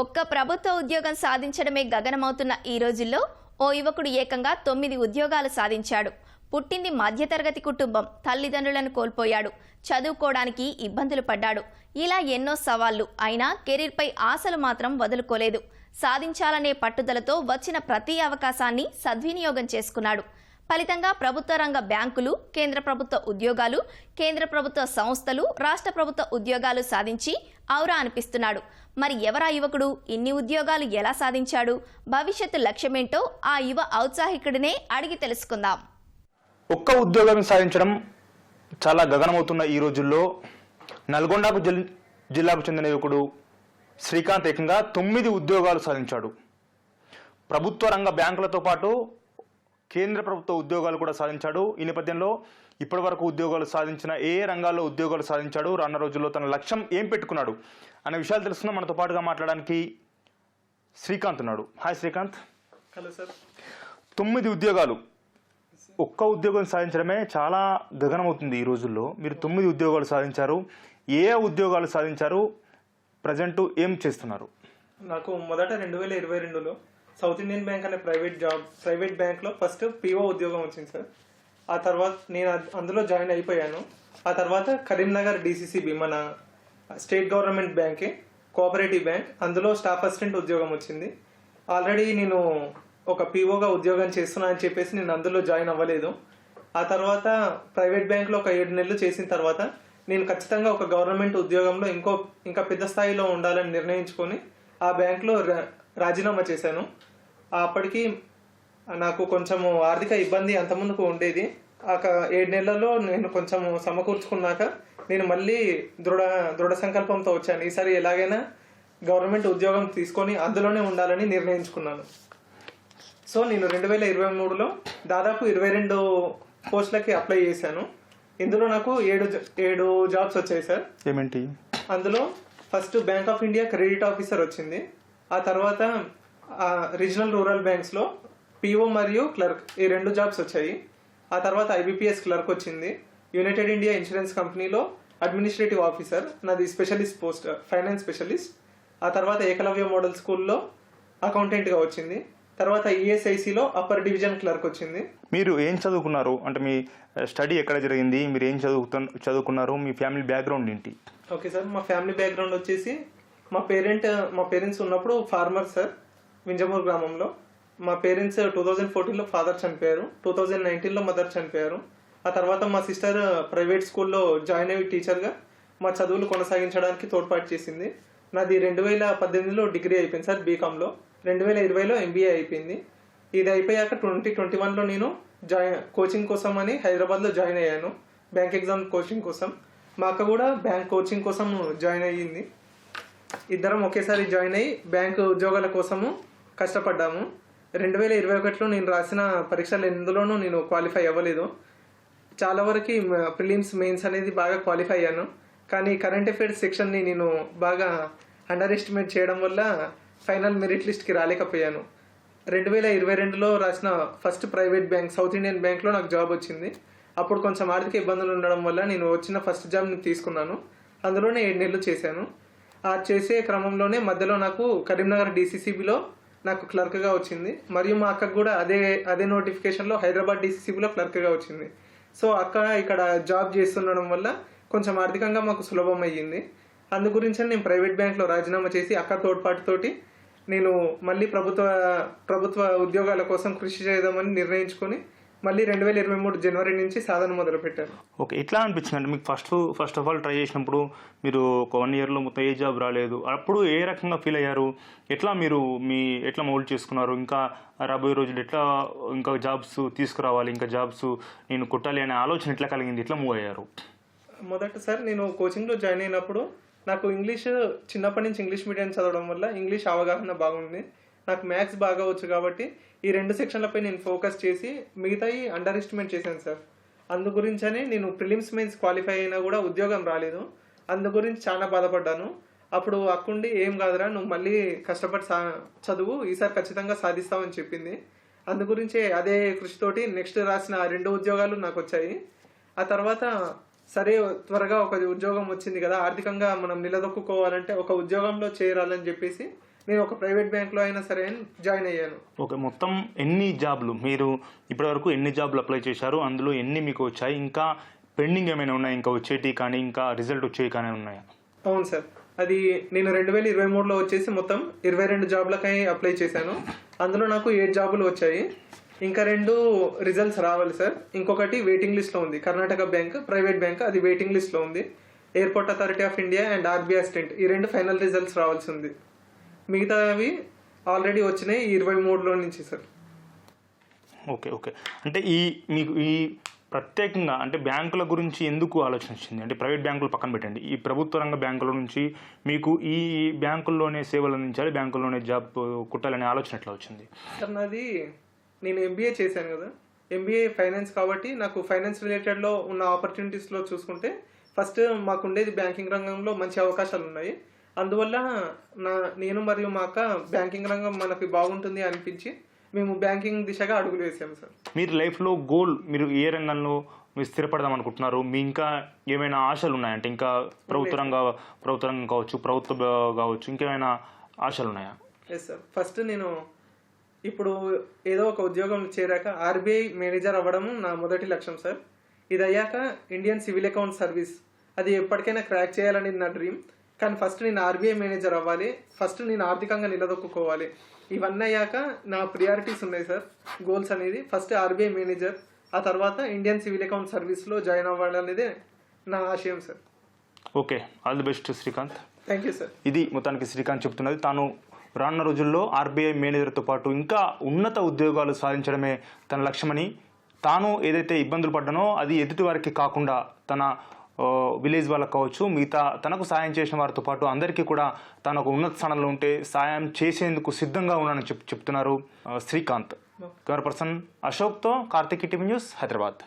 ఒక్క ప్రభుత్వ ఉద్యోగం సాధించడమే గగనమవుతున్న ఈ రోజుల్లో ఓ యువకుడు ఏకంగా తొమ్మిది ఉద్యోగాలు సాధించాడు. పుట్టింది మధ్యతరగతి కుటుంబం. తల్లిదండ్రులను కోల్పోయాడు. చదువుకోవడానికి ఇబ్బందులు పడ్డాడు. ఇలా ఎన్నో సవాళ్ళు. అయినా కెరీర్పై ఆశలు మాత్రం వదులుకోలేదు. సాధించాలనే పట్టుదలతో వచ్చిన ప్రతి అవకాశాన్ని సద్వినియోగం చేసుకున్నాడు. ఫలితంగా ప్రభుత్వ రంగ బ్యాంకులు కేంద్ర ప్రభుత్వ ఉద్యోగాలు కేంద్ర ప్రభుత్వ సంస్థలు రాష్ట్ర ప్రభుత్వ ఉద్యోగాలు సాధించి ఔరా అనిపిస్తున్నాడు. మరి ఎవరా యువకుడు? ఇన్ని ఉద్యోగాలు ఎలా సాధించాడు? భవిష్యత్తు లక్ష్యమేంటో ఆ యువ ఔత్సాహికుడినే అడిగి తెలుసుకుందాం. ఒక్క ఉద్యోగం సాధించడం చాలా గగనమవుతున్న ఈ రోజుల్లో నల్గొండకు జిల్ జిల్లాకు చెందిన యువకుడు శ్రీకాంత్ ఏకంగా తొమ్మిది ఉద్యోగాలు సాధించాడు. ప్రభుత్వ రంగ బ్యాంకులతో పాటు కేంద్ర ప్రభుత్వ ఉద్యోగాలు కూడా సాధించాడు. ఈ నేపథ్యంలో ఇప్పటివరకు ఉద్యోగాలు సాధించిన ఏ రంగాల్లో ఉద్యోగాలు సాధించాడు రానున్న రోజుల్లో తన లక్ష్యం ఏం పెట్టుకున్నాడు అనే విషయాలు తెలుసుకున్న మనతో పాటుగా మాట్లాడడానికి శ్రీకాంత్ ఉన్నాడు. హాయ్ శ్రీకాంత్. Hello sir. తొమ్మిది ఉద్యోగాలు. ఒక్క ఉద్యోగం సాధించడమే చాలా గగనమవుతుంది ఈ రోజుల్లో. మీరు తొమ్మిది ఉద్యోగాలు సాధించారు. ఏ ఏ ఉద్యోగాలు సాధించారు? ప్రజెంట్ ఏం చేస్తున్నారు? నాకు మొదట రెండు వేల ఇరవై రెండులో సౌత్ ఇండియన్ బ్యాంక్ అనే ప్రైవేట్ జాబ్ ప్రైవేట్ బ్యాంక్లో ఫస్ట్ పీఓ ఉద్యోగం వచ్చింది సార్. ఆ తర్వాత నేను అందులో జాయిన్ అయిపోయాను. ఆ తర్వాత కరీంనగర్ డిసిసిబి మన స్టేట్ గవర్నమెంట్ బ్యాంకే కోఆపరేటివ్ బ్యాంక్ అందులో స్టాఫ్ అసిస్టెంట్ ఉద్యోగం వచ్చింది. ఆల్రెడీ నేను ఒక పీఓగా ఉద్యోగం చేస్తున్నా అని చెప్పేసి నేను అందులో జాయిన్ అవ్వలేదు. ఆ తర్వాత ప్రైవేట్ బ్యాంక్లో ఒక ఏడు నెలలు చేసిన తర్వాత నేను ఖచ్చితంగా ఒక గవర్నమెంట్ ఉద్యోగంలో ఇంకో ఇంకా పెద్ద స్థాయిలో ఉండాలని నిర్ణయించుకొని ఆ బ్యాంక్లో రాజీనామా చేశాను. అప్పటికి నాకు కొంచెము ఆర్థిక ఇబ్బంది అంతముందుకు ఉండేది. ఆ క- ఏడు నెలల్లో నేను కొంచెం సమకూర్చుకున్నాక నేను మళ్ళీ దృఢ దృఢ సంకల్పంతో వచ్చాను. ఈసారి ఎలాగైనా గవర్నమెంట్ ఉద్యోగం తీసుకొని అందులోనే ఉండాలని నిర్ణయించుకున్నాను. సో నేను రెండు వేల ఇరవై మూడులో దాదాపు ఇరవై రెండు పోస్టులకి అప్లై చేశాను. ఇందులో నాకు ఏడు ఏడు జాబ్స్ వచ్చాయి సార్. ఏమేంటి? అందులో first bank of India credit officer వచ్చింది. ఆ తర్వాత రీజనల్ రూరల్ బ్యాంక్స్లో పిఓ మరియు క్లర్క్ ఈ రెండు జాబ్స్ వచ్చాయి. ఆ తర్వాత ఐబిపిఎస్ క్లర్క్ వచ్చింది. యునైటెడ్ ఇండియా ఇన్సూరెన్స్ కంపెనీలో అడ్మినిస్ట్రేటివ్ ఆఫీసర్ నాది స్పెషలిస్ట్ పోస్ట్ ఫైనాన్స్ స్పెషలిస్ట్ ఆ తర్వాత ఏకలవ్య మోడల్ స్కూల్లో అకౌంటెంట్గా వచ్చింది. తర్వాత ఈఎస్ఐసిలో అప్పర్ డివిజన్ క్లర్క్ వచ్చింది. మీరు ఏం చదువుకున్నారు? అంటే మీ స్టడీ ఎక్కడ జరిగింది? మీరు ఏం చదువుతు చదువుకున్నారు? మీ ఫ్యామిలీ బ్యాక్గ్రౌండ్ ఏంటి? ఓకే సార్ మా ఫ్యామిలీ బ్యాక్గ్రౌండ్ వచ్చేసి మా పేరెంట్ మా పేరెంట్స్ ఉన్నప్పుడు ఫార్మర్ సార్ వింజమూరు గ్రామంలో. మా పేరెంట్స్ టూ థౌజండ్ ఫోర్టీన్లో ఫాదర్ చనిపోయారు టూ థౌజండ్ నైన్టీన్లో మదర్ చనిపోయారు. ఆ తర్వాత మా సిస్టర్ ప్రైవేట్ స్కూల్లో జాయిన్ అయ్యి టీచర్గా మా చదువులు కొనసాగించడానికి తోడ్పాటు చేసింది. నాది రెండు వేల పద్దెనిమిదిలో డిగ్రీ అయిపోయింది సార్ బీకామ్లో. రెండు వేల ఇరవైలో ఎంబీఏ అయిపోయింది. ఇది అయిపోయాక ట్వంటీ ట్వంటీ వన్లో నేను జాయిన్ కోచింగ్ కోసం అని హైదరాబాద్లో జాయిన్ అయ్యాను బ్యాంక్ ఎగ్జామ్ కోచింగ్ కోసం. మా అక్క కూడా బ్యాంక్ కోచింగ్ కోసం జాయిన్ అయ్యింది. ఇద్దరం ఒకేసారి జాయిన్ అయ్యి బ్యాంకు ఉద్యోగాల కోసము కష్టపడ్డాము. రెండు వేల ఇరవై ఒకటిలో నేను రాసిన పరీక్షలు ఎందులోనూ నేను క్వాలిఫై అవ్వలేదు. చాలా వరకు ప్రిలిమ్స్ మెయిన్స్ అనేది బాగా క్వాలిఫై అయ్యాను. కానీ కరెంట్ అఫైర్స్ సెక్షన్ని నేను బాగా అండర్ ఎస్టిమేట్ చేయడం వల్ల ఫైనల్ మెరిట్ లిస్ట్కి రాలేకపోయాను. రెండు వేల ఇరవై రెండులో రాసిన first private bank south Indian బ్యాంక్లో నాకు జాబ్ వచ్చింది. అప్పుడు కొంచెం ఆర్థిక ఇబ్బందులు ఉండడం వల్ల నేను వచ్చిన ఫస్ట్ జాబ్ని తీసుకున్నాను. అందులోనే ఏడు నెలలు చేశాను. ఆ చేసే క్రమంలోనే మధ్యలో నాకు కరీంనగర్ డీసీసీబీలో నాకు క్లర్క్గా వచ్చింది. మరియు మా అక్కకు కూడా అదే అదే నోటిఫికేషన్లో హైదరాబాద్ డీసీసీబీలో క్లర్క్గా వచ్చింది. సో అక్క ఇక్కడ జాబ్ చేస్తుండడం వల్ల కొంచెం ఆర్థికంగా మాకు సులభం అయ్యింది అందు గురించి నేను ప్రైవేట్ బ్యాంక్లో రాజీనామా చేసి అక్క తోడ్పాటుతోటి నేను మళ్ళీ ప్రభుత్వ ప్రభుత్వ ఉద్యోగాల కోసం కృషి చేద్దామని నిర్ణయించుకొని మళ్ళీ రెండు వేల ఇరవై మూడు జనవరి నుంచి సాధన మొదలుపెట్టాను ఓకే ఎట్లా అనిపించింది అంటే మీకు first first of all try చేసినప్పుడు మీరు ఒక వన్ ఇయర్లో మొత్తం ఏ జాబ్ రాలేదు అప్పుడు ఏ రకంగా ఫీల్ అయ్యారు? ఎట్లా మీరు మీ ఎట్లా మౌల్డ్ చేసుకున్నారు? ఇంకా రాబోయే రోజులు ఎట్లా ఇంకా జాబ్స్ తీసుకురావాలి ఇంకా జాబ్స్ నేను కొట్టాలి అనే ఆలోచన ఎట్లా కలిగింది? ఎట్లా మూవ్ అయ్యారు? మొదట సార్ నేను కోచింగ్లో జాయిన్ అయినప్పుడు నాకు ఇంగ్లీష్ చిన్నప్పటి నుంచి ఇంగ్లీష్ మీడియం చదవడం వల్ల ఇంగ్లీష్ అవగాహన బాగుంది. నాకు మ్యాథ్స్ బాగా వచ్చు కాబట్టి ఈ రెండు సెక్షన్లపై నేను ఫోకస్ చేసి మిగతాయి అండర్ ఎస్టిమేట్ చేశాను సార్. అందు గురించనే నేను ప్రిలిమ్స్ మెయిన్స్ క్వాలిఫై అయినా కూడా ఉద్యోగం రాలేదు. అందు గురించి చాలా బాధపడ్డాను. అప్పుడు అక్కుండి ఏం కాదురా నువ్వు మళ్ళీ కష్టపడి సా చదువు ఈసారి ఖచ్చితంగా సాధిస్తావని చెప్పింది. అందు గురించి అదే కృషితోటి నెక్స్ట్ రాసిన రెండు ఉద్యోగాలు నాకు వచ్చాయి. ఆ తర్వాత సరే త్వరగా ఒక ఉద్యోగం వచ్చింది కదా ఆర్థికంగా మనం నిలదొక్కుకోవాలంటే ఒక ఉద్యోగంలో చేరాలని చెప్పేసి నేను ఒక ప్రైవేట్ బ్యాంక్లో అయినా సరే జాయిన్ అయ్యాను. ఓకే మొత్తం ఎన్ని జాబ్లు? మీరు ఇప్పటివరకు ఎన్ని జాబ్లు అప్లై చేశారు? అందులో ఎన్ని మీకు వచ్చాయి? ఇంకా పెండింగ్ ఏమైనా ఉన్నాయి? ఇంకా వచ్చేటి కానీ ఇంకా రిజల్ట్ వచ్చేవి కానీ ఉన్నాయా? అవును సార్. అది నేను రెండు వేల ఇరవై మూడులో వచ్చేసి మొత్తం ఇరవై రెండు జాబ్లకై అప్లై చేశాను. అందులో నాకు ఏడు జాబులు వచ్చాయి. ఇంకా రెండు రిజల్ట్స్ రావాలి సార్. ఇంకొకటి వెయిటింగ్ లిస్ట్లో ఉంది. కర్ణాటక బ్యాంక్ ప్రైవేట్ బ్యాంక్ అది వెయిటింగ్ లిస్ట్లో ఉంది. Airport authority of India and RBI assistant ఈ రెండు ఫైనల్ రిజల్ట్స్ రావాల్సి ఉంది. మిగతావి ఆల్రెడీ వచ్చినాయి ఇరవై మూడులో నుంచి సార్ ఓకే ఓకే. అంటే ఈ మీకు ఈ ప్రత్యేకంగా అంటే బ్యాంకుల గురించి ఎందుకు ఆలోచన వచ్చింది? అంటే ప్రైవేట్ బ్యాంకులు పక్కన పెట్టండి. ఈ ప్రభుత్వ రంగ బ్యాంకుల నుంచి మీకు ఈ బ్యాంకుల్లోనే సేవలు అందించాలి బ్యాంకుల్లోనే జాబ్ కుట్టాలనే ఆలోచన ఎట్లా వచ్చింది? సార్ నాది నేను ఎంబీఏ చేశాను కదా. ఎంబీఏ ఫైనాన్స్ కాబట్టి నాకు ఫైనాన్స్ రిలేటెడ్లో ఉన్న ఆపర్చునిటీస్లో చూసుకుంటే ఫస్ట్ మాకు ఉండేది బ్యాంకింగ్ రంగంలో మంచి అవకాశాలు ఉన్నాయి అందువల్ల నా నేను మరియు మా అక్క బ్యాంకింగ్ రంగం మనకి బాగుంటుంది అనిపించి మేము బ్యాంకింగ్ దిశగా అడుగులు వేసాము సార్. మీరు లైఫ్లో గోల్ మీరు ఏ రంగంలో మీరు స్థిరపడదాం అనుకుంటున్నారు? మీ ఇంకా ఏమైనా ఆశలు ఉన్నాయంటే ఇంకా ప్రభుత్వ రంగ ప్రభుత్వ రంగం కావచ్చు ప్రభుత్వ కావచ్చు ఇంకేమైనా ఆశలు ఉన్నాయా? ఎస్ సార్ ఫస్ట్ నేను ఇప్పుడు ఏదో ఒక ఉద్యోగం చేరాక ఆర్బీఐ మేనేజర్ అవ్వడం నా మొదటి లక్ష్యం సార్ ఇది అయ్యాక ఇండియన్ సివిల్ అకౌంట్ సర్వీస్. అది ఎప్పటికైనా క్రాక్ చేయాలని నా డ్రీమ్. కానీ ఫస్ట్ నేను ఆర్బీఐ మేనేజర్ అవ్వాలి. ఫస్ట్ నేను ఆర్థికంగా నిలదొక్కుకోవాలి. ఇవన్నీ అయ్యాక నా ప్రియారిటీస్ ఉన్నాయి సార్ గోల్స్ అనేది ఫస్ట్ ఆర్బీఐ మేనేజర్ ఆ తర్వాత ఇండియన్ సివిల్ అకౌంట్ సర్వీస్లో జాయిన్ అవ్వాలనేదే నా ఆశయం sir okay all the best Srikanth thank you sir ఇది మొత్తానికి శ్రీకాంత్ చెప్తున్నది. తాను రానున్న రోజుల్లో ఆర్బీఐ మేనేజర్తో పాటు ఇంకా ఉన్నత ఉద్యోగాలు సాధించడమే తన లక్ష్యమని తాను ఏదైతే ఇబ్బందులు పడ్డానో అది ఎదుటి వారికి కాకుండా తన విలేజ్ వాళ్ళకి కావచ్చు మిగతా తనకు సాయం చేసిన వారితో పాటు అందరికీ కూడా తాను ఒక ఉన్నత స్థానంలో ఉంటే సాయం చేసేందుకు సిద్ధంగా ఉన్నానని చెప్ చెప్తున్నారు శ్రీకాంత్. కెమెరా పర్సన్ అశోక్తో కార్తిక్ టీవీ న్యూస్ హైదరాబాద్.